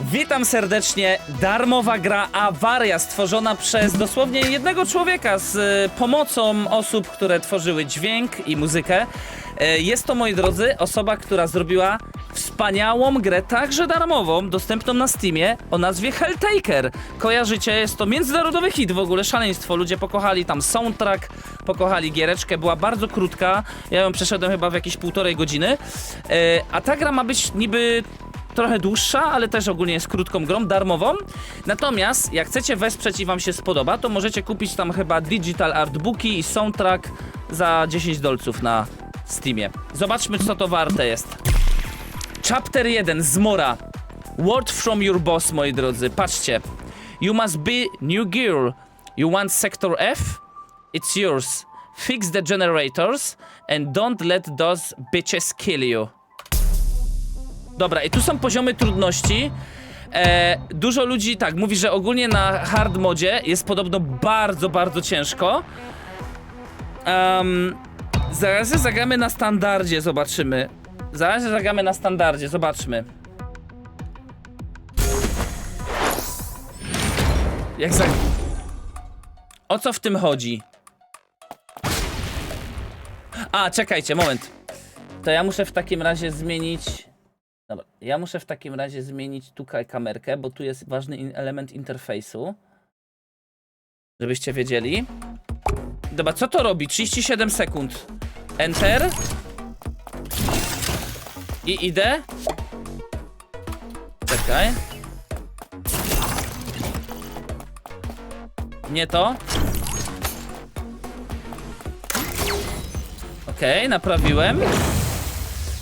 Witam serdecznie. Darmowa gra Awaria stworzona przez dosłownie jednego człowieka z e, pomocą osób, które tworzyły dźwięk i muzykę. E, Jest to, moi drodzy, osoba, która zrobiła wspaniałą grę, także darmową, dostępną na Steamie o nazwie Helltaker. Kojarzycie, jest to międzynarodowy hit w ogóle, szaleństwo. Ludzie pokochali tam soundtrack, pokochali giereczkę, była bardzo krótka. Ja ją przeszedłem chyba w jakieś półtorej godziny. E, A ta gra ma być niby trochę dłuższa, ale też ogólnie jest krótką grą, darmową. Natomiast jak chcecie wesprzeć i wam się spodoba, to możecie kupić tam chyba digital artbooki i soundtrack za 10 dolców na Steamie. Zobaczmy co to warte jest. Chapter 1 Zmora. Word from your boss, moi drodzy. Patrzcie. You must be new girl. You want sector F? It's yours. Fix the generators and don't let those bitches kill you. Dobra, i tu są poziomy trudności. E, dużo ludzi tak mówi, że ogólnie na hard modzie jest podobno bardzo, bardzo ciężko. Um, zaraz zagramy na standardzie, zobaczymy. Zaraz zagramy na standardzie, zobaczmy. Jak za... O co w tym chodzi? A, czekajcie, moment. To ja muszę w takim razie zmienić... Dobra, ja muszę w takim razie zmienić tutaj kamerkę, bo tu jest ważny in element interfejsu. Żebyście wiedzieli. Dobra, co to robi? 37 sekund. Enter. I idę. Czekaj. Nie to. Okej, naprawiłem.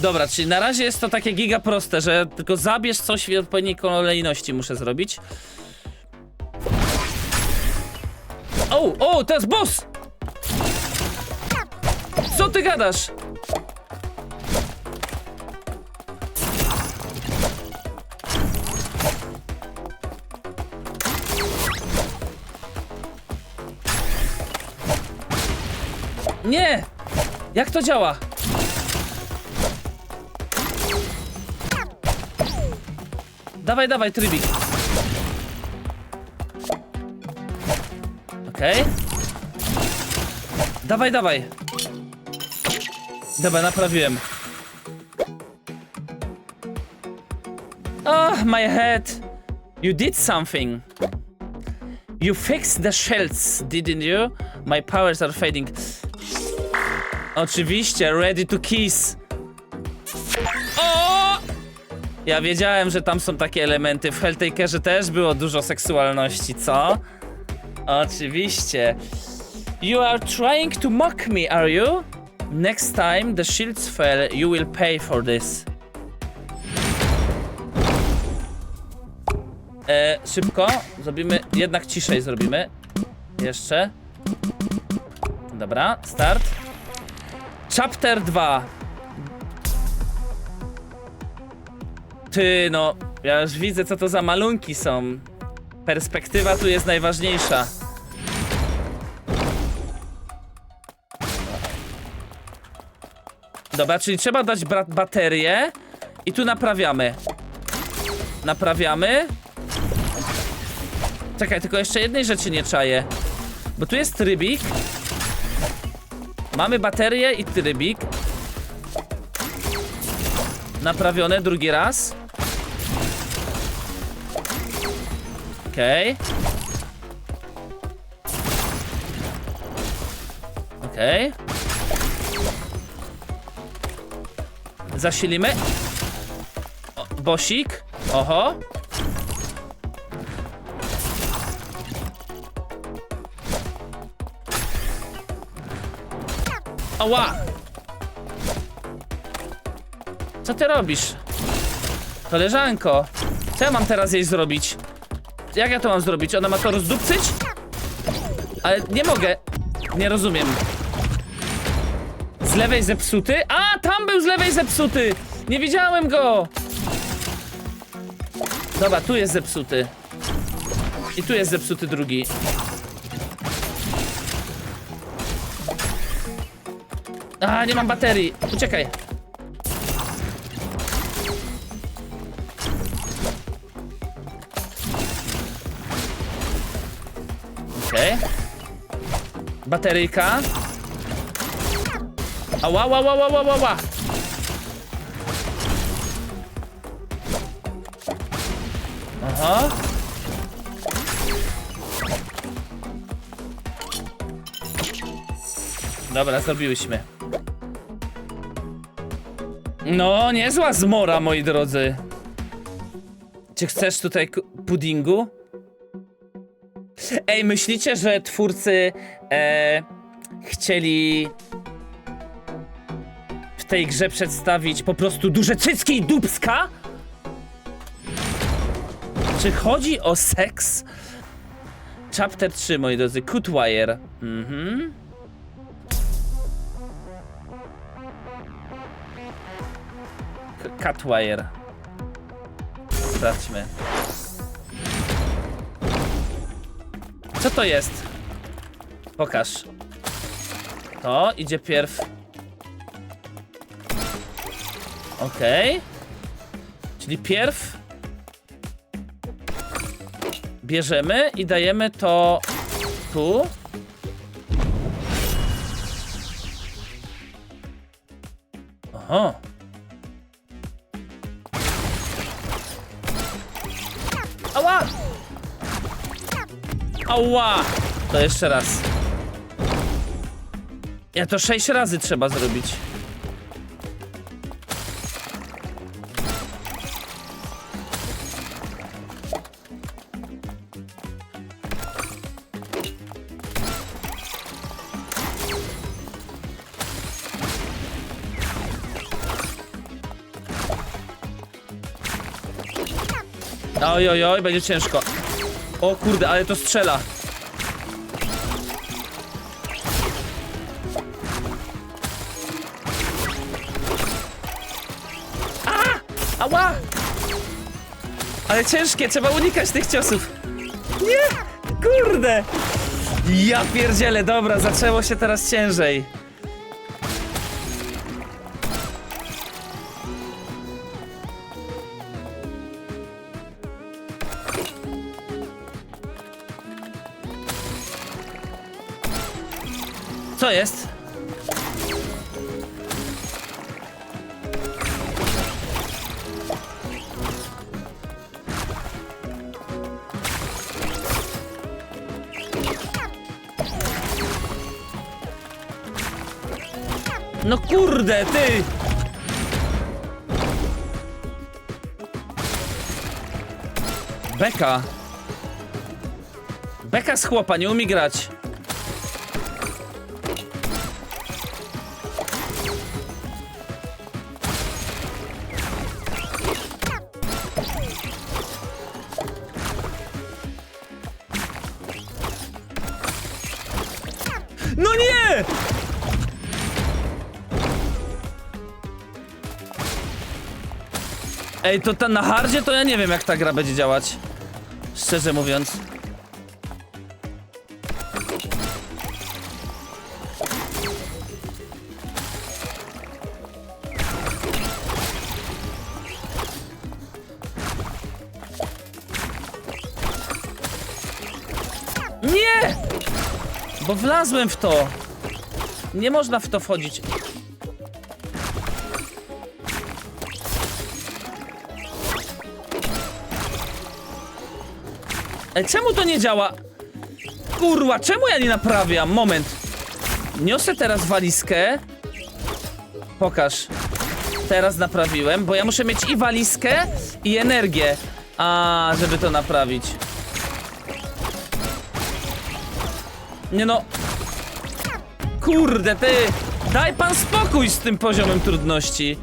Dobra, czyli na razie jest to takie giga proste, że tylko zabierz coś w odpowiedniej kolejności muszę zrobić. O, o, to jest boss! Co ty gadasz? Nie! Jak to działa? Dawaj, dawaj, trybik. Okej. Dawaj, dawaj. Dobra, naprawiłem. Oh, my head. You did something. You fixed the shells, didn't you? My powers are fading. Oczywiście, ready to kiss. Ja wiedziałem, że tam są takie elementy. W Helltakerze też było dużo seksualności, co? Oczywiście. You are trying to mock me, are you? Next time the shields fell, you will pay for this. E, szybko, zrobimy, jednak ciszej zrobimy. Jeszcze. Dobra, start. Chapter 2. Ty, no, ja już widzę, co to za malunki są. Perspektywa tu jest najważniejsza. Dobra, czyli trzeba dać baterię i tu naprawiamy. Naprawiamy. Czekaj, tylko jeszcze jednej rzeczy nie czaję. Bo tu jest trybik. Mamy baterię i trybik. Naprawione drugi raz. Okej. Okej. Zasilimy. O, bosik. Oho. Ała! Co ty robisz? Koleżanko, co ja mam teraz jej zrobić? Jak ja to mam zrobić? Ona ma to rozdupcyć? Ale nie mogę. Nie rozumiem. Z lewej zepsuty? A, tam był z lewej zepsuty! Nie widziałem go! Dobra, tu jest zepsuty. I tu jest zepsuty drugi. A, nie mam baterii. Uciekaj. Bateryjka. Ała, ała, ała, ała, ała. Aha. Dobra, zrobiłyśmy. No, niezła zmora, moi drodzy. Czy chcesz tutaj puddingu? Ej, myślicie, że twórcy e, chcieli w tej grze przedstawić po prostu duże cycki i dubska? Czy chodzi o seks? Chapter 3, moi drodzy, Cutwire. Mhm. Catwire. Sprawdźmy. Co to jest? Pokaż. To idzie pierw. Okej. Czyli pierw bierzemy i dajemy to tu. Oho. Ała! Ała! To jeszcze raz. Ja to sześć razy trzeba zrobić. Oj, oj, oj, będzie ciężko. O kurde, ale to strzela. Ale ciężkie, trzeba unikać tych ciosów. Nie! Kurde! Ja pierdzielę, dobra, zaczęło się teraz ciężej. Co jest? No kurde, ty! Beka. Beka z chłopa, nie umie grać. Ej, to ta na hardzie to ja nie wiem jak ta gra będzie działać. Szczerze mówiąc. Nie! Bo wlazłem w to. Nie można w to wchodzić. Ej, czemu to nie działa? Kurwa, czemu ja nie naprawiam? Moment. Niosę teraz walizkę. Pokaż. Teraz naprawiłem, bo ja muszę mieć i walizkę, i energię. A, żeby to naprawić. Nie no. Kurde, ty! Daj pan spokój z tym poziomem trudności.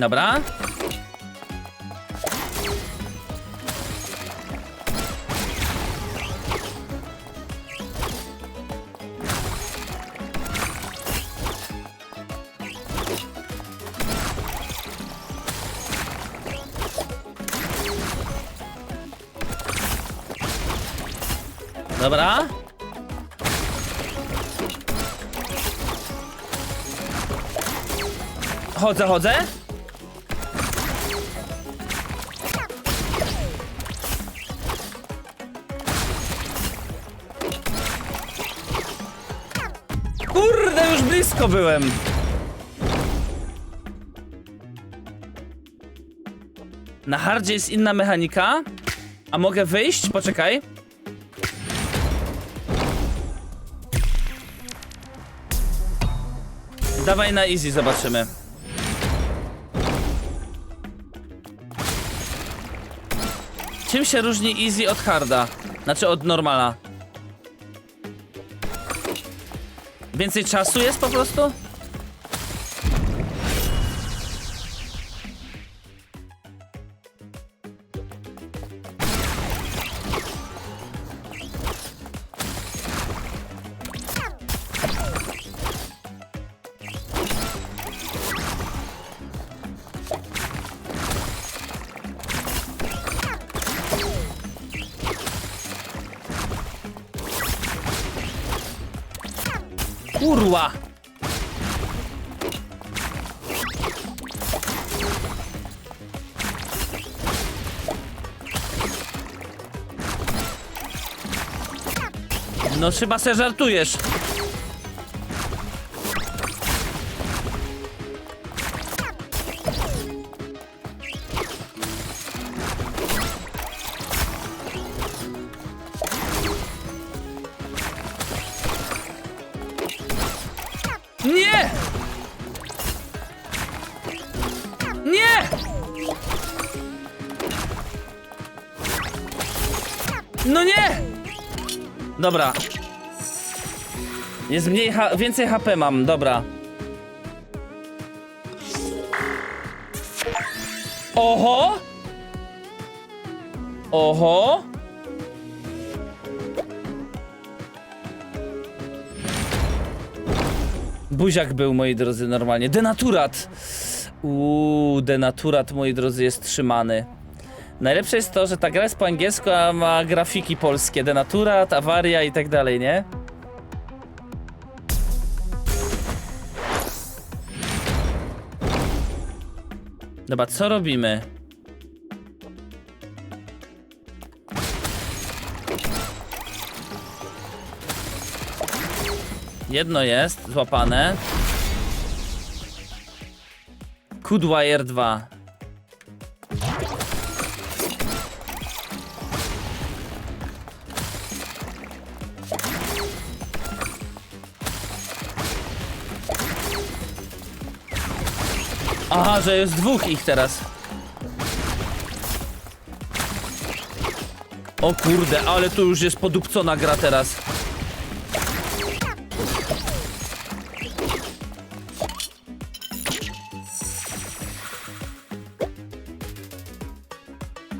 Dobra. Dobra. Chodzę, chodzę. Blisko byłem. Na hardzie jest inna mechanika. A mogę wyjść? Poczekaj. Dawaj na easy, zobaczymy. Czym się różni easy od harda? Znaczy od normala? Więcej czasu jest po prostu? Kurwa! No chyba se żartujesz. Dobra. Jest mniej, ha więcej HP mam, dobra. Oho! Oho! Buziak był, moi drodzy, normalnie. Denaturat! Uuu, denaturat, moi drodzy, jest trzymany. Najlepsze jest to, że ta gra jest po angielsku, a ma grafiki polskie. Denaturat, awaria i tak dalej, nie? Dobra, co robimy? Jedno jest złapane. Kudwire 2. Aha, że jest dwóch ich teraz. O kurde, ale tu już jest podupcona gra teraz.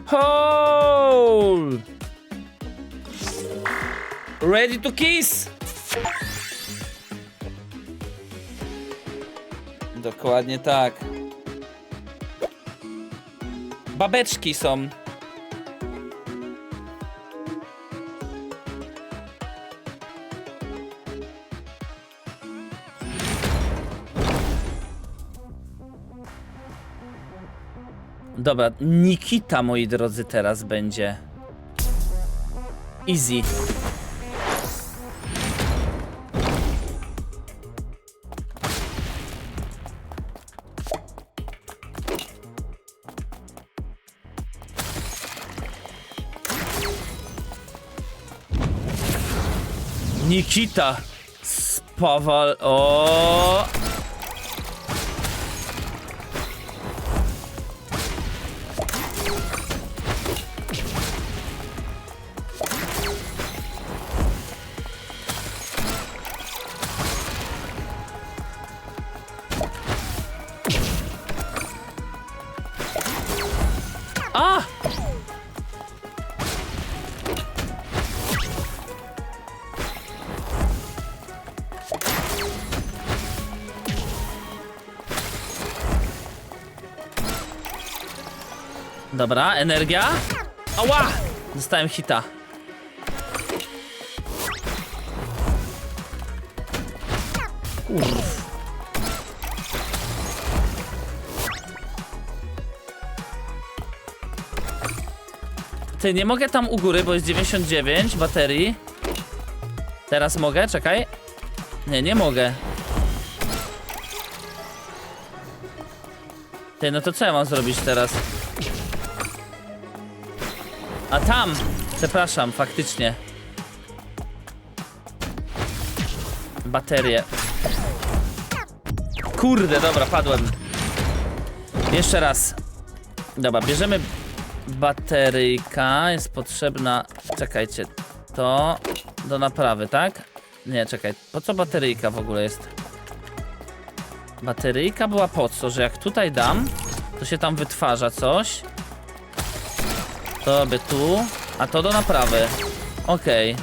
Hole! Ready to kiss! Dokładnie tak. Babeczki są. Dobra, Nikita, moi drodzy, teraz będzie. Easy. Nikita. Spawal. O. A! Dobra, energia. Ała! Dostałem hita. Uff. Ty, nie mogę tam u góry, bo jest 99 baterii. Teraz mogę? Czekaj. Nie, nie mogę. Ty, no to co ja mam zrobić teraz? A tam! Przepraszam, faktycznie. Baterie. Kurde, dobra, padłem. Jeszcze raz. Dobra, bierzemy bateryjka. Jest potrzebna. Czekajcie. To do naprawy, tak? Nie, czekaj. Po co bateryjka w ogóle jest? Bateryjka była po co, że jak tutaj dam, to się tam wytwarza coś. To by tu, a to do naprawy. Okej.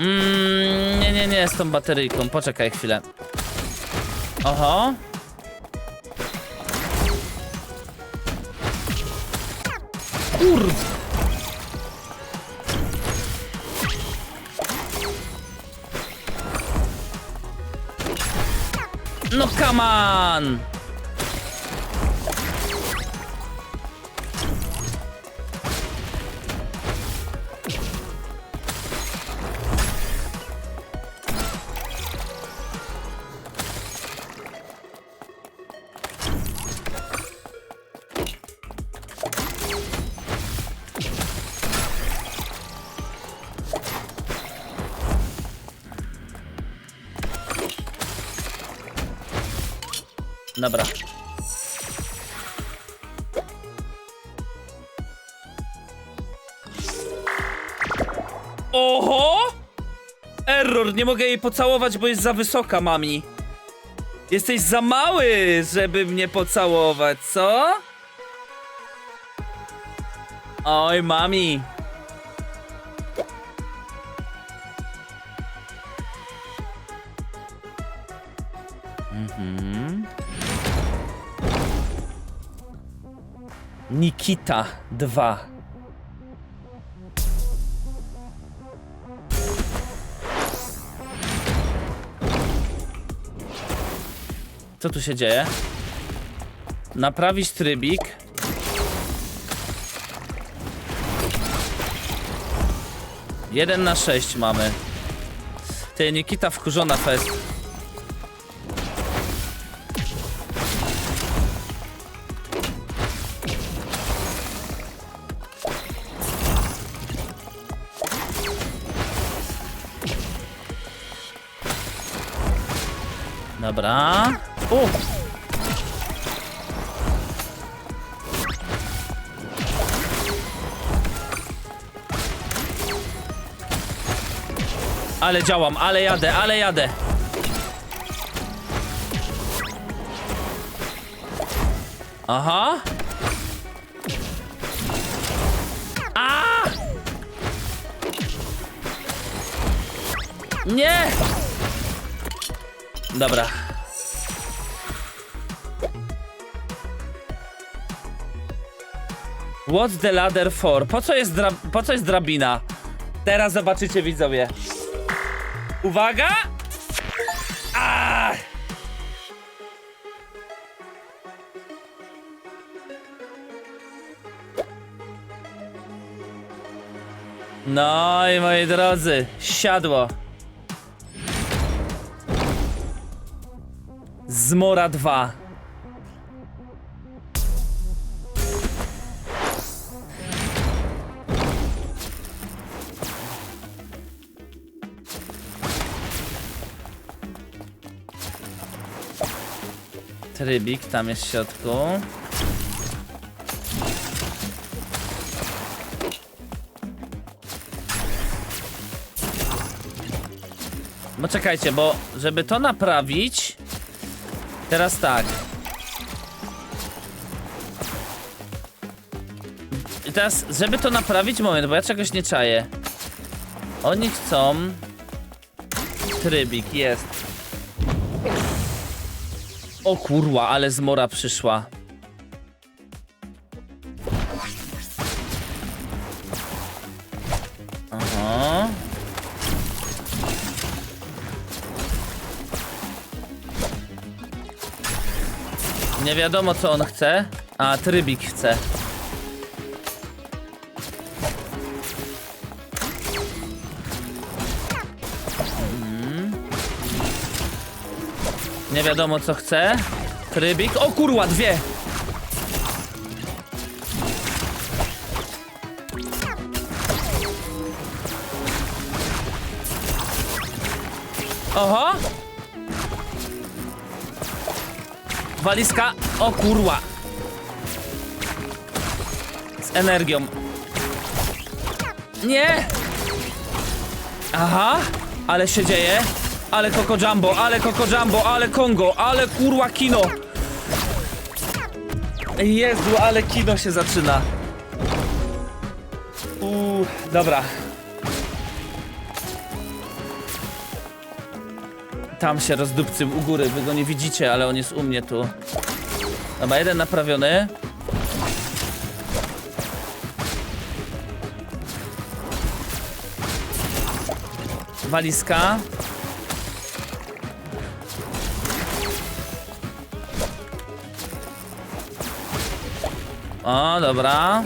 Mm, nie, nie, nie, z tą bateryjką. Poczekaj chwilę. Oho. Kurde. No come on! Nie mogę jej pocałować, bo jest za wysoka, mami. Jesteś za mały, żeby mnie pocałować, co? Oj, mami. Nikita 2. Co tu się dzieje? Naprawić trybik. Jeden na sześć mamy. Ty, Nikita wkurzona fest. Dobra. U. Ale działam, ale jadę, ale jadę. Aha. A! Nie! Dobra. What's the ladder for? Po co jest, po co jest drabina? Teraz zobaczycie widzowie. Uwaga! A! No i moi drodzy, siadło. Zmora 2. Trybik tam jest w środku. Bo czekajcie, bo żeby to naprawić, Teraz tak. I teraz, żeby to naprawić, moment, bo ja czegoś nie czaję. Oni chcą... Trybik, jest. O kurwa, ale zmora przyszła. Aha. Nie wiadomo co on chce. A, trybik chce. Nie wiadomo co chce. Trybik. O kurwa, dwie! Oho! Walizka. O kurwa. Z energią. Nie! Aha, ale się dzieje. Ale Coco Jumbo, ale Coco Jumbo, ale Kongo, ale kurwa kino. Jezu, ale kino się zaczyna. Uuu, dobra. Tam się rozdupcył u góry, wy go nie widzicie, ale on jest u mnie tu. Dobra, jeden naprawiony. Walizka. O, dobra.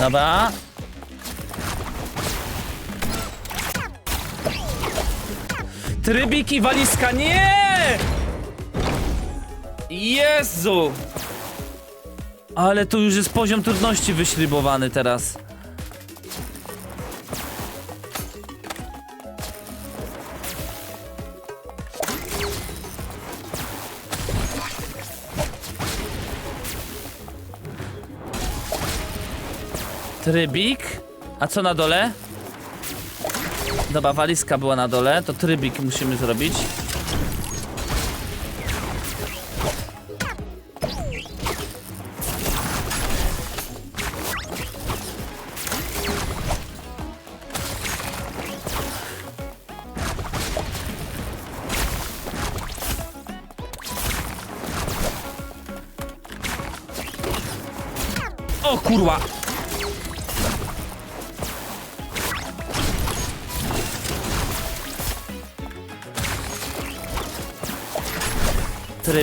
Dobra. Trybik i walizka, nie! Jezu! Ale tu już jest poziom trudności wyśribowany teraz. Trybik? A co na dole? Dobra, walizka była na dole, to trybik musimy zrobić.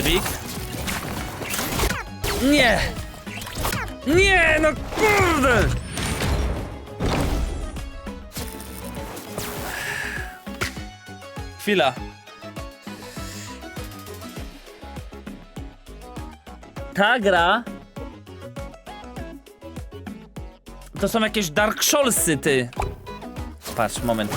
Trybik. Nie! Nie, no kurde! Chwila. Ta gra... To są jakieś Dark Soulsy, ty. Patrz, moment.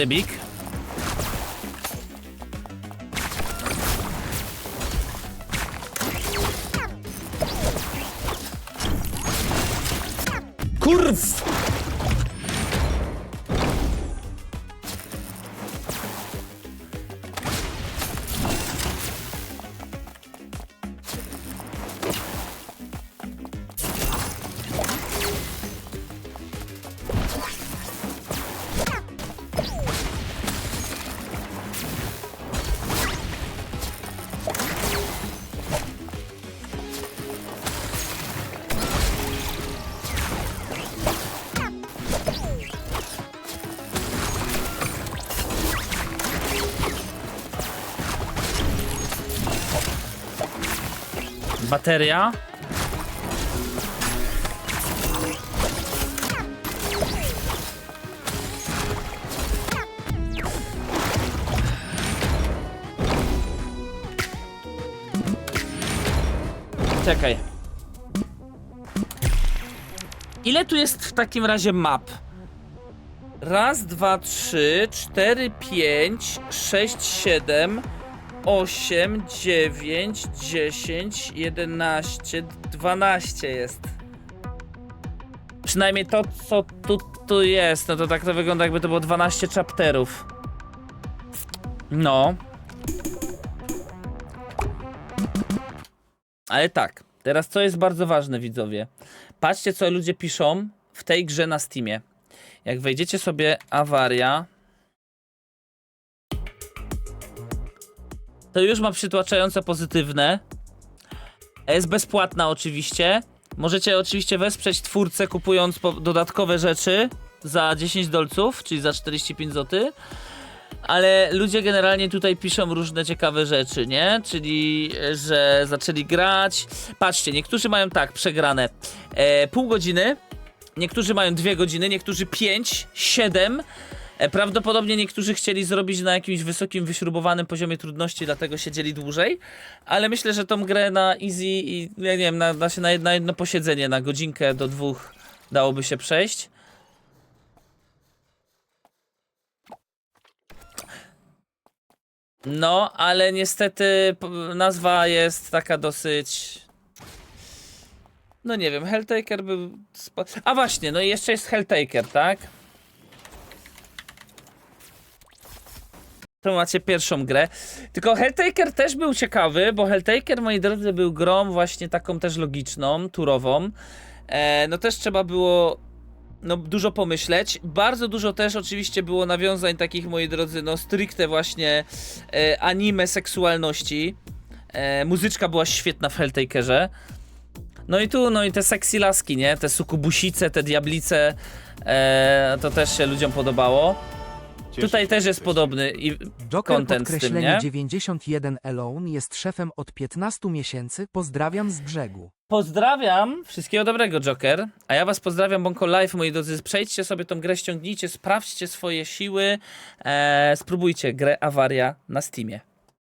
Trybik. Kurw! Bateria. Czekaj. Ile tu jest w takim razie map? Raz, dwa, trzy, cztery, pięć, sześć, siedem, osiem, dziewięć, dziesięć, jedenaście, dwanaście jest. Przynajmniej to, co tu, tu jest, no to tak to wygląda, jakby to było 12 chapterów. No. Ale tak, teraz co jest bardzo ważne, widzowie. Patrzcie, co ludzie piszą w tej grze na Steamie. Jak wejdziecie sobie awaria, to już ma przytłaczające pozytywne. Jest bezpłatna oczywiście. Możecie oczywiście wesprzeć twórcę kupując dodatkowe rzeczy za 10 dolców, czyli za 45 zł. Ale ludzie generalnie tutaj piszą różne ciekawe rzeczy, nie? Czyli, e, że zaczęli grać. Patrzcie, niektórzy mają tak, przegrane e, pół godziny, niektórzy mają dwie godziny, niektórzy 5, 7. E, Prawdopodobnie niektórzy chcieli zrobić na jakimś wysokim, wyśrubowanym poziomie trudności, dlatego siedzieli dłużej. Ale myślę, że tą grę na easy i ja nie wiem, na, się na, jedno, na jedno posiedzenie, na godzinkę do dwóch dałoby się przejść. No, ale niestety nazwa jest taka dosyć. No nie wiem, Helltaker był. A właśnie, no i jeszcze jest Helltaker, tak? To macie pierwszą grę. Tylko Helltaker też był ciekawy, bo Helltaker, moi drodzy, był grą właśnie taką też logiczną, turową. E, no też trzeba było no, dużo pomyśleć. Bardzo dużo też oczywiście było nawiązań takich, moi drodzy, no stricte właśnie e, anime seksualności. E, muzyczka była świetna w Helltakerze. No i tu, no i te sexy laski, nie? Te sukubusice, te diablice, e, to też się ludziom podobało. Cieszę Tutaj się, też że jest podobny i Joker content z tym, podkreślenie nie? 91 Alone jest szefem od 15 miesięcy. Pozdrawiam z brzegu. Pozdrawiam, wszystkiego dobrego Joker, a ja was pozdrawiam Bonko Live, moi drodzy, przejdźcie sobie tą grę, ściągnijcie, sprawdźcie swoje siły, e, spróbujcie grę Awaria na Steamie.